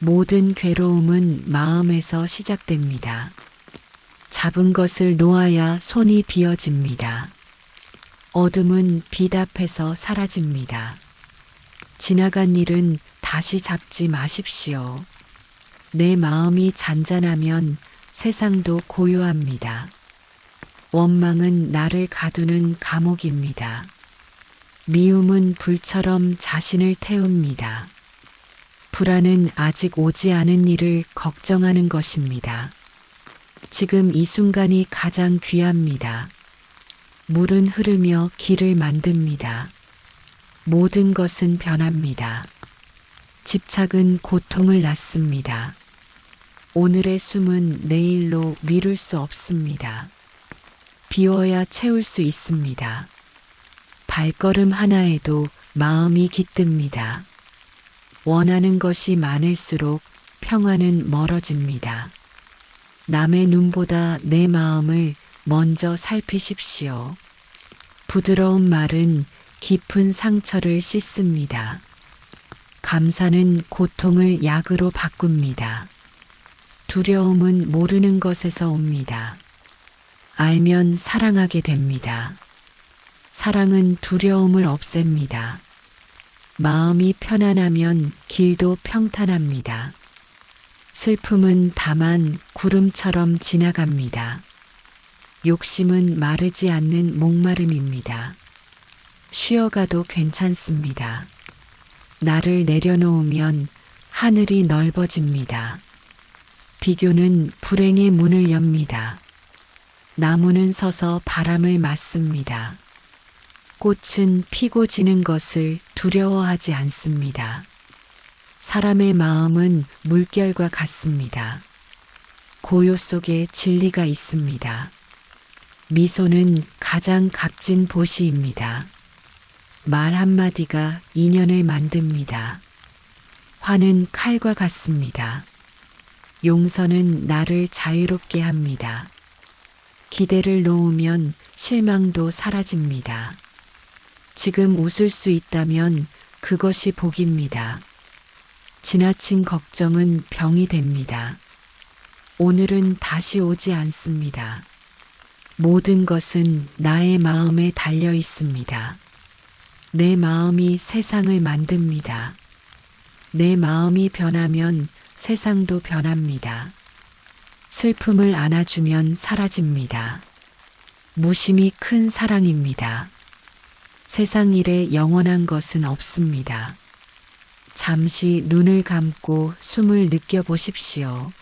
모든 괴로움은 마음에서 시작됩니다. 잡은 것을 놓아야 손이 비어집니다. 어둠은 빛 앞에서 사라집니다. 지나간 일은 다시 잡지 마십시오. 내 마음이 잔잔하면 세상도 고요합니다. 원망은 나를 가두는 감옥입니다. 미움은 불처럼 자신을 태웁니다. 불안은 아직 오지 않은 일을 걱정하는 것입니다. 지금 이 순간이 가장 귀합니다. 물은 흐르며 길을 만듭니다. 모든 것은 변합니다. 집착은 고통을 낳습니다. 오늘의 숨은 내일로 미룰 수 없습니다. 비워야 채울 수 있습니다. 발걸음 하나에도 마음이 깃듭니다. 원하는 것이 많을수록 평화는 멀어집니다. 남의 눈보다 내 마음을 먼저 살피십시오. 부드러운 말은 깊은 상처를 씻습니다. 감사는 고통을 약으로 바꿉니다. 두려움은 모르는 것에서 옵니다. 알면 사랑하게 됩니다. 사랑은 두려움을 없앱니다. 마음이 편안하면 길도 평탄합니다. 슬픔은 다만 구름처럼 지나갑니다. 욕심은 마르지 않는 목마름입니다. 쉬어가도 괜찮습니다. 나를 내려놓으면 하늘이 넓어집니다. 비교는 불행의 문을 엽니다. 나무는 서서 바람을 맞습니다. 꽃은 피고 지는 것을 두려워하지 않습니다. 사람의 마음은 물결과 같습니다. 고요 속에 진리가 있습니다. 미소는 가장 값진 보시입니다. 말 한마디가 인연을 만듭니다. 화는 칼과 같습니다. 용서는 나를 자유롭게 합니다. 기대를 놓으면 실망도 사라집니다. 지금 웃을 수 있다면 그것이 복입니다. 지나친 걱정은 병이 됩니다. 오늘은 다시 오지 않습니다. 모든 것은 나의 마음에 달려 있습니다. 내 마음이 세상을 만듭니다. 내 마음이 변하면 세상도 변합니다. 슬픔을 안아주면 사라집니다. 무심이 큰 사랑입니다. 세상 일에 영원한 것은 없습니다. 잠시 눈을 감고 숨을 느껴보십시오.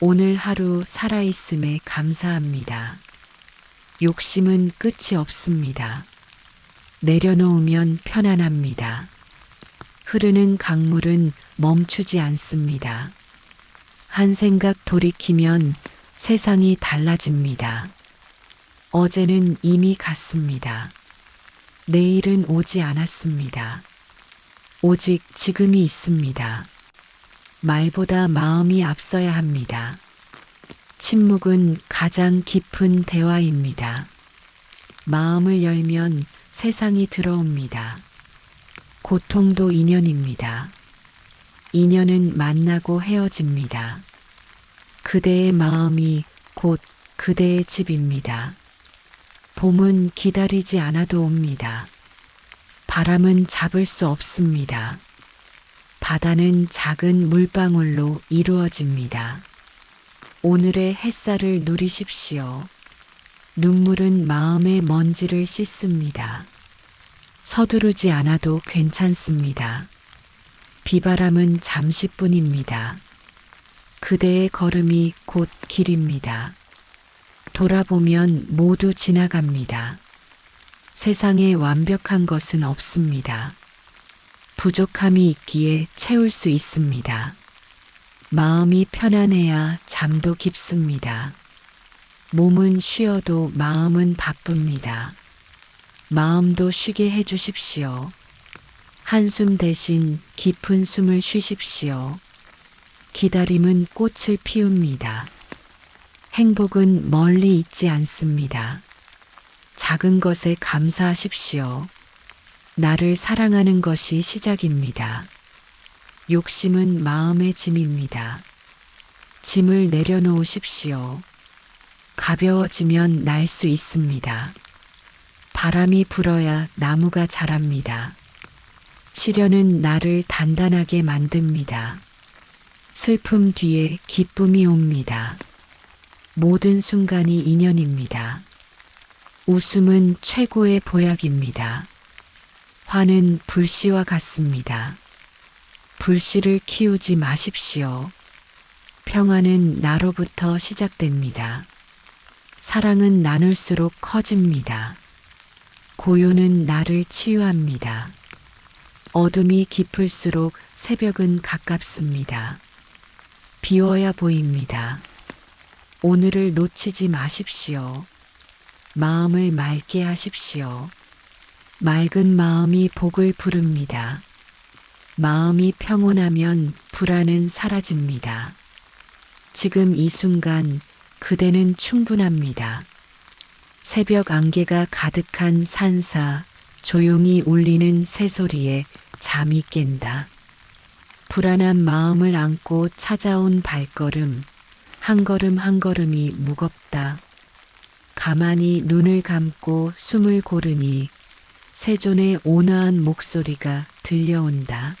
오늘 하루 살아있음에 감사합니다. 욕심은 끝이 없습니다. 내려놓으면 편안합니다. 흐르는 강물은 멈추지 않습니다. 한 생각 돌이키면 세상이 달라집니다. 어제는 이미 갔습니다. 내일은 오지 않았습니다. 오직 지금이 있습니다. 말보다 마음이 앞서야 합니다. 침묵은 가장 깊은 대화입니다. 마음을 열면 세상이 들어옵니다. 고통도 인연입니다. 인연은 만나고 헤어집니다. 그대의 마음이 곧 그대의 집입니다. 봄은 기다리지 않아도 옵니다. 바람은 잡을 수 없습니다. 바다는 작은 물방울로 이루어집니다. 오늘의 햇살을 누리십시오. 눈물은 마음의 먼지를 씻습니다. 서두르지 않아도 괜찮습니다. 비바람은 잠시뿐입니다. 그대의 걸음이 곧 길입니다. 돌아보면 모두 지나갑니다. 세상에 완벽한 것은 없습니다. 부족함이 있기에 채울 수 있습니다. 마음이 편안해야 잠도 깊습니다. 몸은 쉬어도 마음은 바쁩니다. 마음도 쉬게 해 주십시오. 한숨 대신 깊은 숨을 쉬십시오. 기다림은 꽃을 피웁니다. 행복은 멀리 있지 않습니다. 작은 것에 감사하십시오. 나를 사랑하는 것이 시작입니다. 욕심은 마음의 짐입니다. 짐을 내려놓으십시오. 가벼워지면 날 수 있습니다. 바람이 불어야 나무가 자랍니다. 시련은 나를 단단하게 만듭니다. 슬픔 뒤에 기쁨이 옵니다. 모든 순간이 인연입니다. 웃음은 최고의 보약입니다. 화는 불씨와 같습니다. 불씨를 키우지 마십시오. 평화는 나로부터 시작됩니다. 사랑은 나눌수록 커집니다. 고요는 나를 치유합니다. 어둠이 깊을수록 새벽은 가깝습니다. 비워야 보입니다. 오늘을 놓치지 마십시오. 마음을 맑게 하십시오. 맑은 마음이 복을 부릅니다. 마음이 평온하면 불안은 사라집니다. 지금 이 순간 그대는 충분합니다. 새벽 안개가 가득한 산사, 조용히 울리는 새소리에 잠이 깬다. 불안한 마음을 안고 찾아온 발걸음, 한 걸음 한 걸음이 무겁다. 가만히 눈을 감고 숨을 고르니 세존의 온화한 목소리가 들려온다.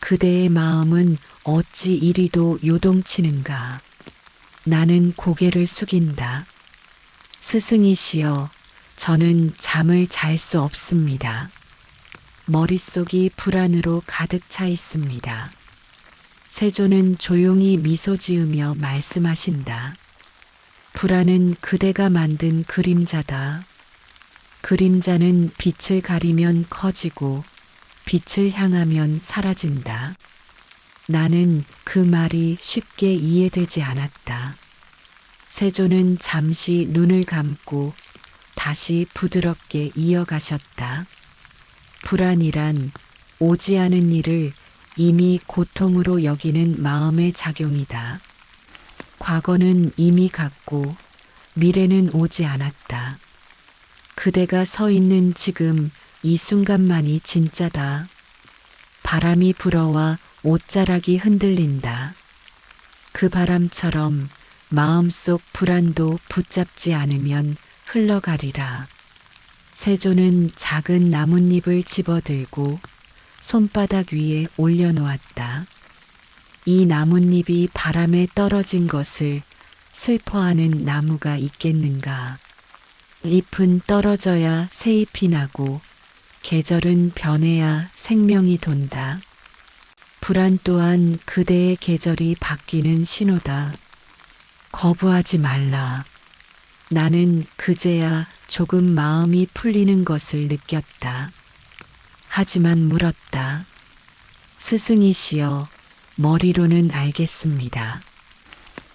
그대의 마음은 어찌 이리도 요동치는가. 나는 고개를 숙인다. 스승이시여, 저는 잠을 잘 수 없습니다. 머릿속이 불안으로 가득 차 있습니다. 세존은 조용히 미소 지으며 말씀하신다. 불안은 그대가 만든 그림자다. 그림자는 빛을 가리면 커지고 빛을 향하면 사라진다. 나는 그 말이 쉽게 이해되지 않았다. 세조는 잠시 눈을 감고 다시 부드럽게 이어가셨다. 불안이란 오지 않은 일을 이미 고통으로 여기는 마음의 작용이다. 과거는 이미 갔고 미래는 오지 않았다. 그대가 서 있는 지금 이 순간만이 진짜다. 바람이 불어와 옷자락이 흔들린다. 그 바람처럼 마음속 불안도 붙잡지 않으면 흘러가리라. 세조는 작은 나뭇잎을 집어들고 손바닥 위에 올려놓았다. 이 나뭇잎이 바람에 떨어진 것을 슬퍼하는 나무가 있겠는가. 잎은 떨어져야 새 잎이 나고 계절은 변해야 생명이 돈다. 불안 또한 그대의 계절이 바뀌는 신호다. 거부하지 말라. 나는 그제야 조금 마음이 풀리는 것을 느꼈다. 하지만 물었다. 스승이시여, 머리로는 알겠습니다.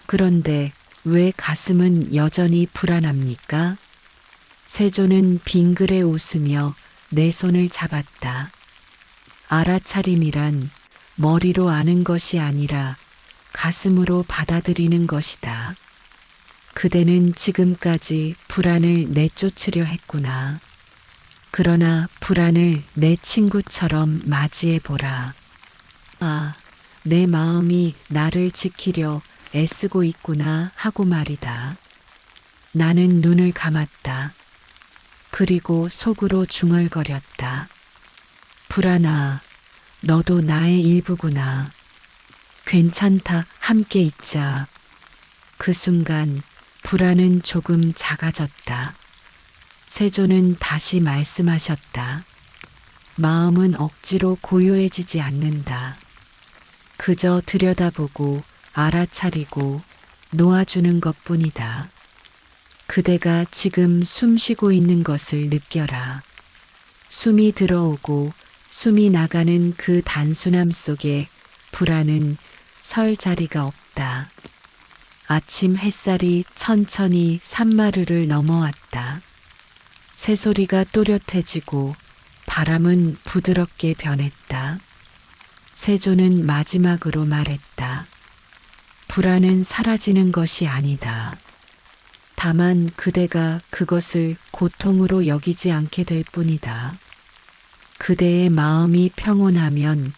그런데 왜 가슴은 여전히 불안합니까? 세조는 빙그레 웃으며 내 손을 잡았다. 알아차림이란 머리로 아는 것이 아니라 가슴으로 받아들이는 것이다. 그대는 지금까지 불안을 내쫓으려 했구나. 그러나 불안을 내 친구처럼 맞이해 보라. 아, 내 마음이 나를 지키려 애쓰고 있구나 하고 말이다. 나는 눈을 감았다. 그리고 속으로 중얼거렸다. 불안아, 너도 나의 일부구나. 괜찮다, 함께 있자. 그 순간 불안은 조금 작아졌다. 세조는 다시 말씀하셨다. 마음은 억지로 고요해지지 않는다. 그저 들여다보고 알아차리고 놓아주는 것 뿐이다. 그대가 지금 숨 쉬고 있는 것을 느껴라. 숨이 들어오고 숨이 나가는 그 단순함 속에 불안은 설 자리가 없다. 아침 햇살이 천천히 산마루를 넘어왔다. 새소리가 또렷해지고 바람은 부드럽게 변했다. 세조는 마지막으로 말했다. 불안은 사라지는 것이 아니다. 다만 그대가 그것을 고통으로 여기지 않게 될 뿐이다. 그대의 마음이 평온하면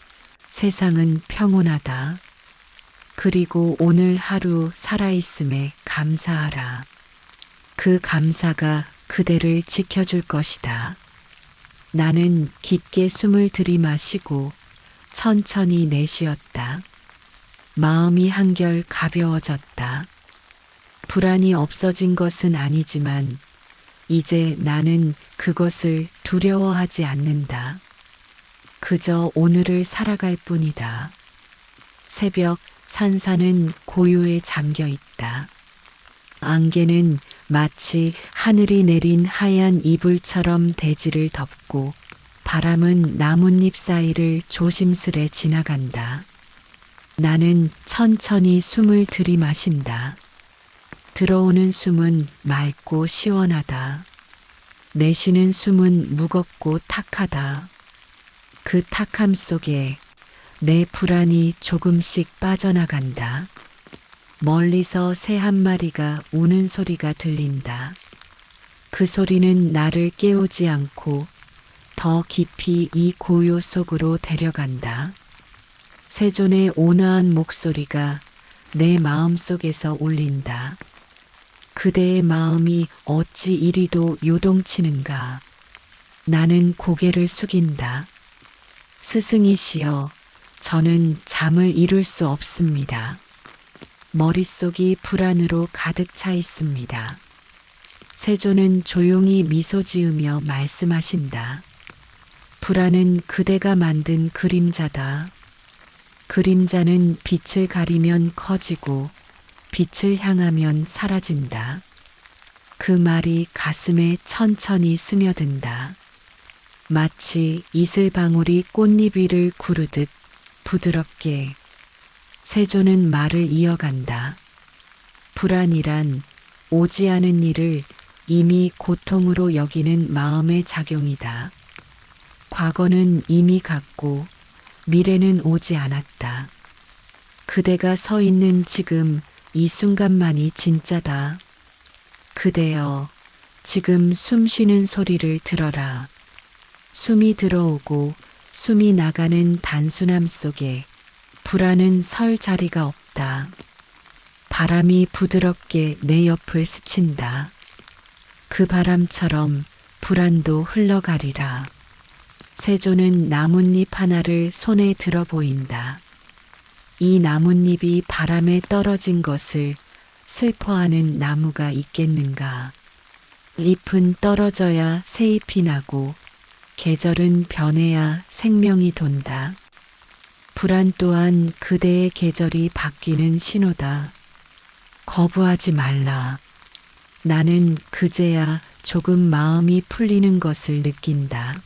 세상은 평온하다. 그리고 오늘 하루 살아있음에 감사하라. 그 감사가 그대를 지켜줄 것이다. 나는 깊게 숨을 들이마시고 천천히 내쉬었다. 마음이 한결 가벼워졌다. 불안이 없어진 것은 아니지만 이제 나는 그것을 두려워하지 않는다. 그저 오늘을 살아갈 뿐이다. 새벽 산사는 고요에 잠겨 있다. 안개는 마치 하늘이 내린 하얀 이불처럼 대지를 덮고 바람은 나뭇잎 사이를 조심스레 지나간다. 나는 천천히 숨을 들이마신다. 들어오는 숨은 맑고 시원하다. 내쉬는 숨은 무겁고 탁하다. 그 탁함 속에 내 불안이 조금씩 빠져나간다. 멀리서 새 한 마리가 우는 소리가 들린다. 그 소리는 나를 깨우지 않고 더 깊이 이 고요 속으로 데려간다. 세존의 온화한 목소리가 내 마음 속에서 울린다. 그대의 마음이 어찌 이리도 요동치는가. 나는 고개를 숙인다. 스승이시여, 저는 잠을 이룰 수 없습니다. 머릿속이 불안으로 가득 차 있습니다. 세조는 조용히 미소 지으며 말씀하신다. 불안은 그대가 만든 그림자다. 그림자는 빛을 가리면 커지고 빛을 향하면 사라진다. 그 말이 가슴에 천천히 스며든다. 마치 이슬방울이 꽃잎 위를 구르듯 부드럽게 세조는 말을 이어간다. 불안이란 오지 않은 일을 이미 고통으로 여기는 마음의 작용이다. 과거는 이미 갔고 미래는 오지 않았다. 그대가 서 있는 지금 이 순간만이 진짜다. 그대여, 지금 숨 쉬는 소리를 들어라. 숨이 들어오고 숨이 나가는 단순함 속에 불안은 설 자리가 없다. 바람이 부드럽게 내 옆을 스친다. 그 바람처럼 불안도 흘러가리라. 세조는 나뭇잎 하나를 손에 들어 보인다. 이 나뭇잎이 바람에 떨어진 것을 슬퍼하는 나무가 있겠는가. 잎은 떨어져야 새 잎이 나고 계절은 변해야 생명이 돈다. 불안 또한 그대의 계절이 바뀌는 신호다. 거부하지 말라. 나는 그제야 조금 마음이 풀리는 것을 느낀다.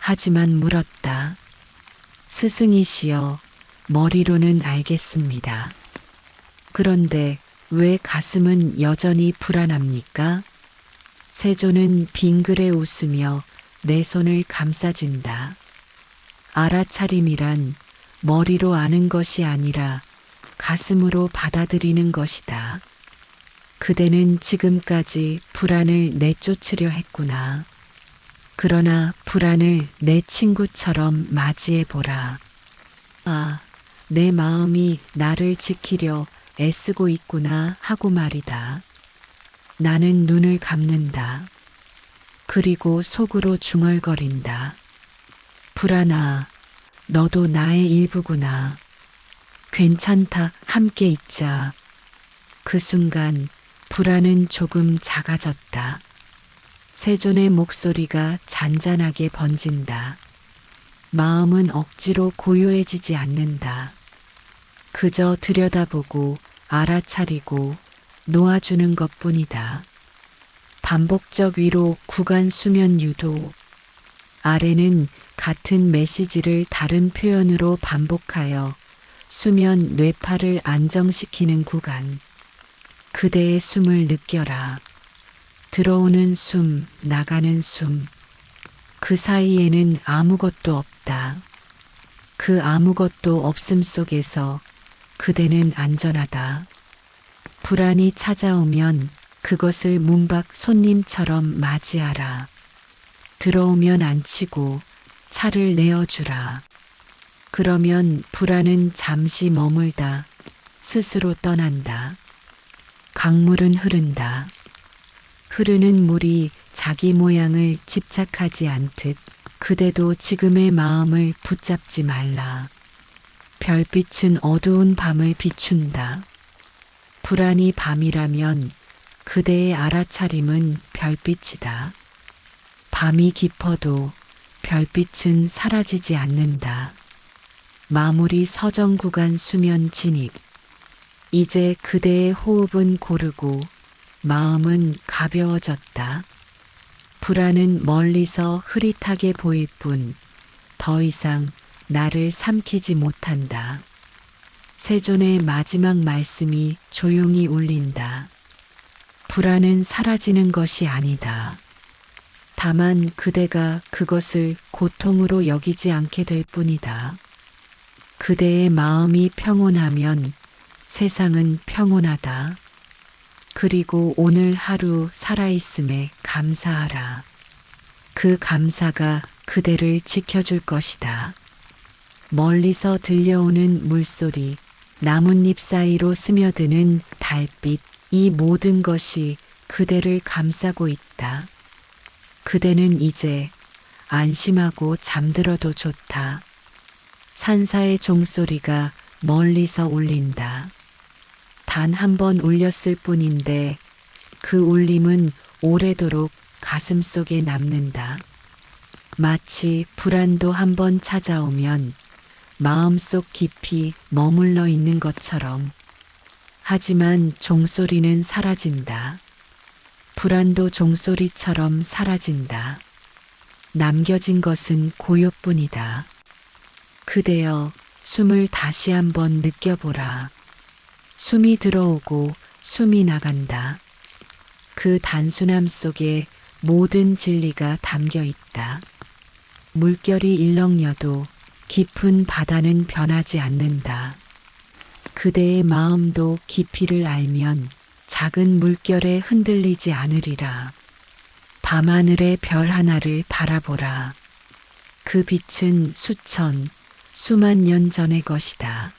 하지만 물었다. 스승이시여, 머리로는 알겠습니다. 그런데 왜 가슴은 여전히 불안합니까? 세조는 빙그레 웃으며 내 손을 감싸준다. 알아차림이란 머리로 아는 것이 아니라 가슴으로 받아들이는 것이다. 그대는 지금까지 불안을 내쫓으려 했구나. 그러나 불안을 내 친구처럼 맞이해 보라. 아, 내 마음이 나를 지키려 애쓰고 있구나 하고 말이다. 나는 눈을 감는다. 그리고 속으로 중얼거린다. 불안아, 너도 나의 일부구나. 괜찮다, 함께 있자. 그 순간 불안은 조금 작아졌다. 세존의 목소리가 잔잔하게 번진다. 마음은 억지로 고요해지지 않는다. 그저 들여다보고 알아차리고 놓아주는 것 뿐이다. 반복적 위로 구간 수면 유도. 아래는 같은 메시지를 다른 표현으로 반복하여 수면 뇌파를 안정시키는 구간. 그대의 숨을 느껴라. 들어오는 숨, 나가는 숨. 그 사이에는 아무것도 없다. 그 아무것도 없음 속에서 그대는 안전하다. 불안이 찾아오면 그것을 문밖 손님처럼 맞이하라. 들어오면 앉히고 차를 내어주라. 그러면 불안은 잠시 머물다 스스로 떠난다. 강물은 흐른다. 흐르는 물이 자기 모양을 집착하지 않듯 그대도 지금의 마음을 붙잡지 말라. 별빛은 어두운 밤을 비춘다. 불안이 밤이라면 그대의 알아차림은 별빛이다. 밤이 깊어도 별빛은 사라지지 않는다. 마무리 서정 구간 수면 진입. 이제 그대의 호흡은 고르고 마음은 가벼워졌다. 불안은 멀리서 흐릿하게 보일 뿐 더 이상 나를 삼키지 못한다. 세존의 마지막 말씀이 조용히 울린다. 불안은 사라지는 것이 아니다. 다만 그대가 그것을 고통으로 여기지 않게 될 뿐이다. 그대의 마음이 평온하면 세상은 평온하다. 그리고 오늘 하루 살아있음에 감사하라. 그 감사가 그대를 지켜줄 것이다. 멀리서 들려오는 물소리, 나뭇잎 사이로 스며드는 달빛, 이 모든 것이 그대를 감싸고 있다. 그대는 이제 안심하고 잠들어도 좋다. 산사의 종소리가 멀리서 울린다. 단 한 번 울렸을 뿐인데 그 울림은 오래도록 가슴 속에 남는다. 마치 불안도 한 번 찾아오면 마음속 깊이 머물러 있는 것처럼. 하지만 종소리는 사라진다. 불안도 종소리처럼 사라진다. 남겨진 것은 고요뿐이다. 그대여 숨을 다시 한번 느껴보라. 숨이 들어오고 숨이 나간다. 그 단순함 속에 모든 진리가 담겨 있다. 물결이 일렁여도 깊은 바다는 변하지 않는다. 그대의 마음도 깊이를 알면 작은 물결에 흔들리지 않으리라. 밤하늘의 별 하나를 바라보라. 그 빛은 수천, 수만 년 전의 것이다.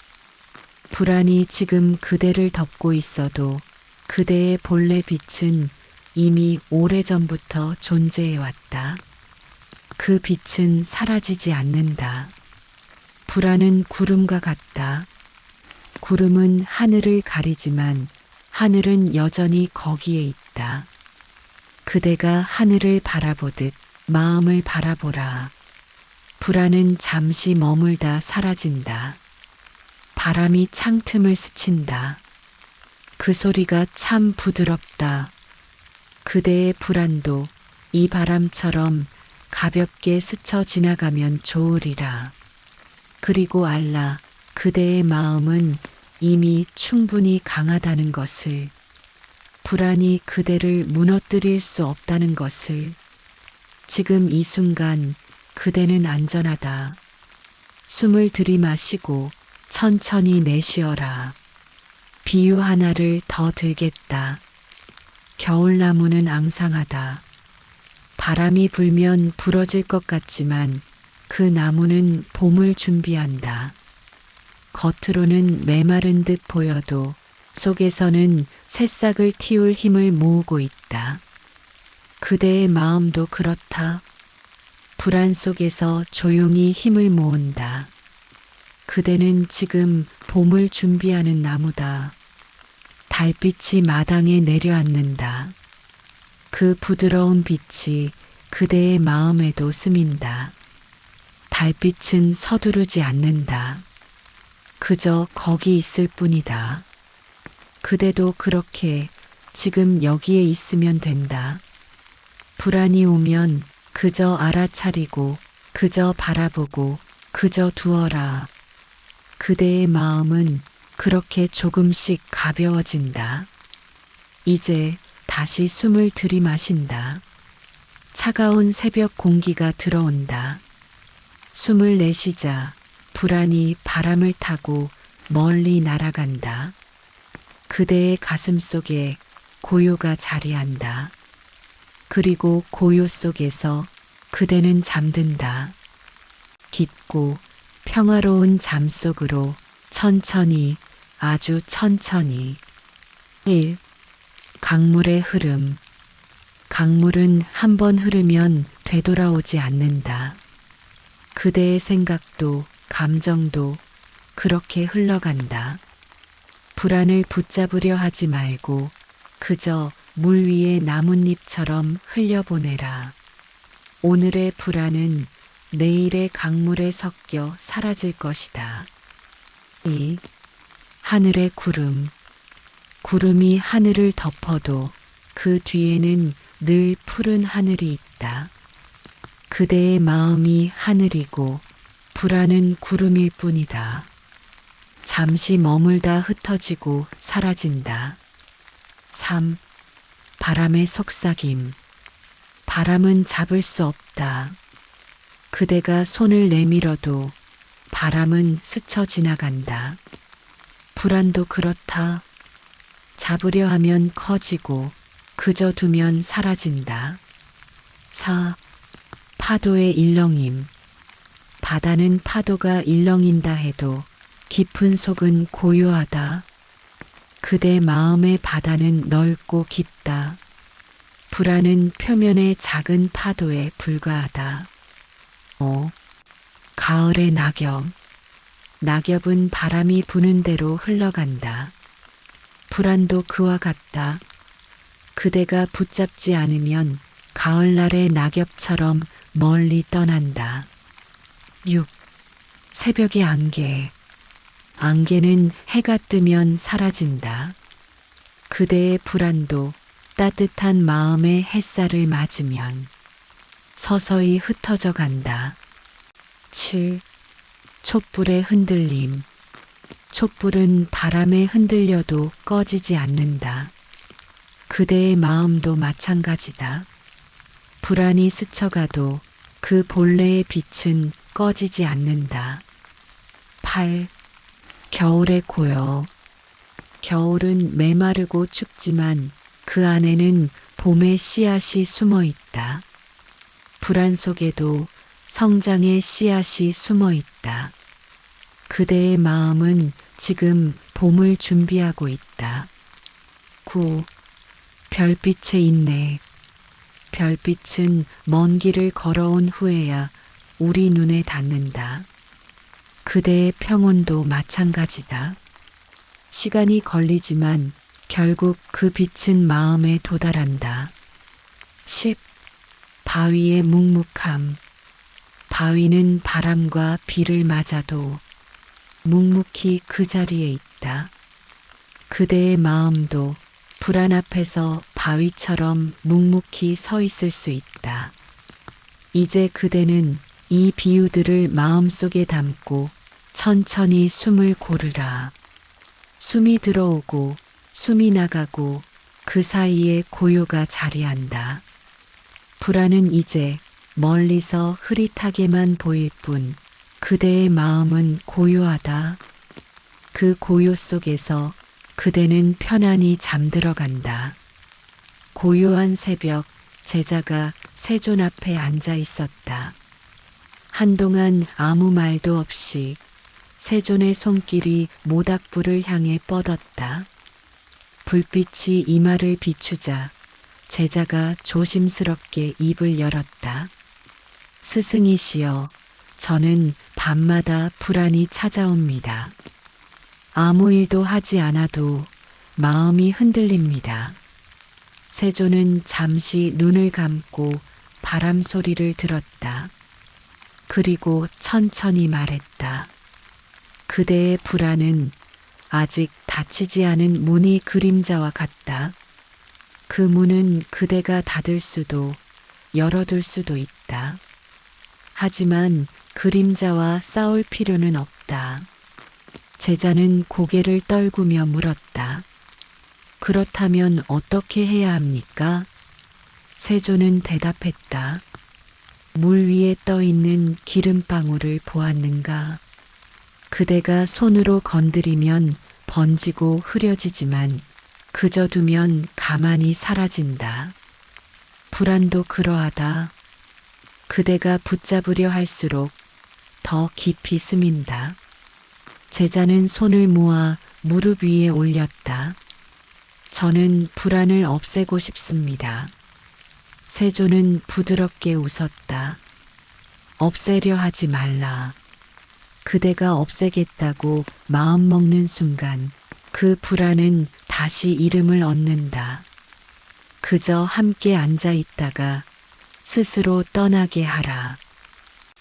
불안이 지금 그대를 덮고 있어도 그대의 본래 빛은 이미 오래전부터 존재해 왔다. 그 빛은 사라지지 않는다. 불안은 구름과 같다. 구름은 하늘을 가리지만 하늘은 여전히 거기에 있다. 그대가 하늘을 바라보듯 마음을 바라보라. 불안은 잠시 머물다 사라진다. 바람이 창틈을 스친다. 그 소리가 참 부드럽다. 그대의 불안도 이 바람처럼 가볍게 스쳐 지나가면 좋으리라. 그리고 알라, 그대의 마음은 이미 충분히 강하다는 것을, 불안이 그대를 무너뜨릴 수 없다는 것을, 지금 이 순간 그대는 안전하다. 숨을 들이마시고 천천히 내쉬어라. 비유 하나를 더 들겠다. 겨울나무는 앙상하다. 바람이 불면 부러질 것 같지만 그 나무는 봄을 준비한다. 겉으로는 메마른 듯 보여도 속에서는 새싹을 틔울 힘을 모으고 있다. 그대의 마음도 그렇다. 불안 속에서 조용히 힘을 모은다. 그대는 지금 봄을 준비하는 나무다. 달빛이 마당에 내려앉는다. 그 부드러운 빛이 그대의 마음에도 스민다. 달빛은 서두르지 않는다. 그저 거기 있을 뿐이다. 그대도 그렇게 지금 여기에 있으면 된다. 불안이 오면 그저 알아차리고, 그저 바라보고, 그저 두어라. 그대의 마음은 그렇게 조금씩 가벼워진다. 이제 다시 숨을 들이마신다. 차가운 새벽 공기가 들어온다. 숨을 내쉬자 불안이 바람을 타고 멀리 날아간다. 그대의 가슴 속에 고요가 자리한다. 그리고 고요 속에서 그대는 잠든다. 깊고 평화로운 잠 속으로 천천히 아주 천천히 1. 강물의 흐름 강물은 한 번 흐르면 되돌아오지 않는다. 그대의 생각도 감정도 그렇게 흘러간다. 불안을 붙잡으려 하지 말고 그저 물 위에 나뭇잎처럼 흘려보내라. 오늘의 불안은 내일의 강물에 섞여 사라질 것이다. 2. 하늘의 구름. 구름이 하늘을 덮어도 그 뒤에는 늘 푸른 하늘이 있다. 그대의 마음이 하늘이고 불안은 구름일 뿐이다. 잠시 머물다 흩어지고 사라진다. 3. 바람의 속삭임. 바람은 잡을 수 없다. 그대가 손을 내밀어도 바람은 스쳐 지나간다. 불안도 그렇다. 잡으려 하면 커지고 그저 두면 사라진다. 4. 파도의 일렁임. 바다는 파도가 일렁인다 해도 깊은 속은 고요하다. 그대 마음의 바다는 넓고 깊다. 불안은 표면의 작은 파도에 불과하다. 5. 가을의 낙엽. 낙엽은 바람이 부는 대로 흘러간다. 불안도 그와 같다. 그대가 붙잡지 않으면 가을날의 낙엽처럼 멀리 떠난다. 6. 새벽의 안개. 안개는 해가 뜨면 사라진다. 그대의 불안도 따뜻한 마음의 햇살을 맞으면 서서히 흩어져 간다. 7. 촛불의 흔들림. 촛불은 바람에 흔들려도 꺼지지 않는다. 그대의 마음도 마찬가지다. 불안이 스쳐가도 그 본래의 빛은 꺼지지 않는다. 8. 겨울의 고요. 겨울은 메마르고 춥지만 그 안에는 봄의 씨앗이 숨어 있다. 불안 속에도 성장의 씨앗이 숨어 있다. 그대의 마음은 지금 봄을 준비하고 있다. 9. 별빛의 인내. 별빛은 먼 길을 걸어온 후에야 우리 눈에 닿는다. 그대의 평온도 마찬가지다. 시간이 걸리지만 결국 그 빛은 마음에 도달한다. 10. 바위의 묵묵함. 바위는 바람과 비를 맞아도 묵묵히 그 자리에 있다. 그대의 마음도 불안 앞에서 바위처럼 묵묵히 서 있을 수 있다. 이제 그대는 이 비유들을 마음속에 담고 천천히 숨을 고르라. 숨이 들어오고 숨이 나가고 그 사이에 고요가 자리한다. 불안은 이제 멀리서 흐릿하게만 보일 뿐 그대의 마음은 고요하다. 그 고요 속에서 그대는 편안히 잠들어 간다. 고요한 새벽 제자가 세존 앞에 앉아 있었다. 한동안 아무 말도 없이 세존의 손길이 모닥불을 향해 뻗었다. 불빛이 이마를 비추자 제자가 조심스럽게 입을 열었다. 스승이시여, 저는 밤마다 불안이 찾아옵니다. 아무 일도 하지 않아도 마음이 흔들립니다. 세조는 잠시 눈을 감고 바람 소리를 들었다. 그리고 천천히 말했다. 그대의 불안은 아직 닫히지 않은 문이 그림자와 같다. 그 문은 그대가 닫을 수도 열어둘 수도 있다. 하지만 그림자와 싸울 필요는 없다. 제자는 고개를 떨구며 물었다. 그렇다면 어떻게 해야 합니까? 세조는 대답했다. 물 위에 떠 있는 기름방울을 보았는가? 그대가 손으로 건드리면 번지고 흐려지지만 그저 두면 가만히 사라진다. 불안도 그러하다. 그대가 붙잡으려 할수록 더 깊이 스민다. 제자는 손을 모아 무릎 위에 올렸다. 저는 불안을 없애고 싶습니다. 세조는 부드럽게 웃었다. 없애려 하지 말라. 그대가 없애겠다고 마음 먹는 순간 그 불안은 다시 이름을 얻는다. 그저 함께 앉아 있다가 스스로 떠나게 하라.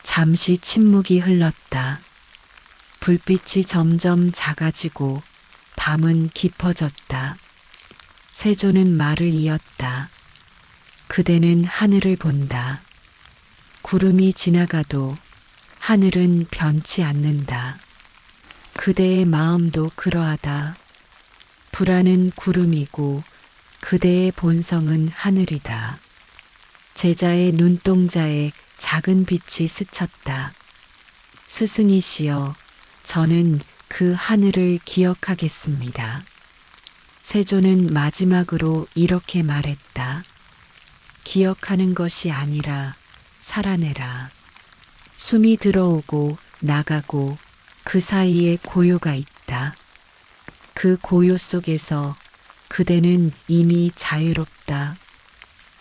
잠시 침묵이 흘렀다. 불빛이 점점 작아지고 밤은 깊어졌다. 세조는 말을 이었다. 그대는 하늘을 본다. 구름이 지나가도 하늘은 변치 않는다. 그대의 마음도 그러하다. 불안은 구름이고 그대의 본성은 하늘이다. 제자의 눈동자에 작은 빛이 스쳤다. 스승이시여, 저는 그 하늘을 기억하겠습니다. 세조는 마지막으로 이렇게 말했다. 기억하는 것이 아니라 살아내라. 숨이 들어오고 나가고 그 사이에 고요가 있다. 그 고요 속에서 그대는 이미 자유롭다.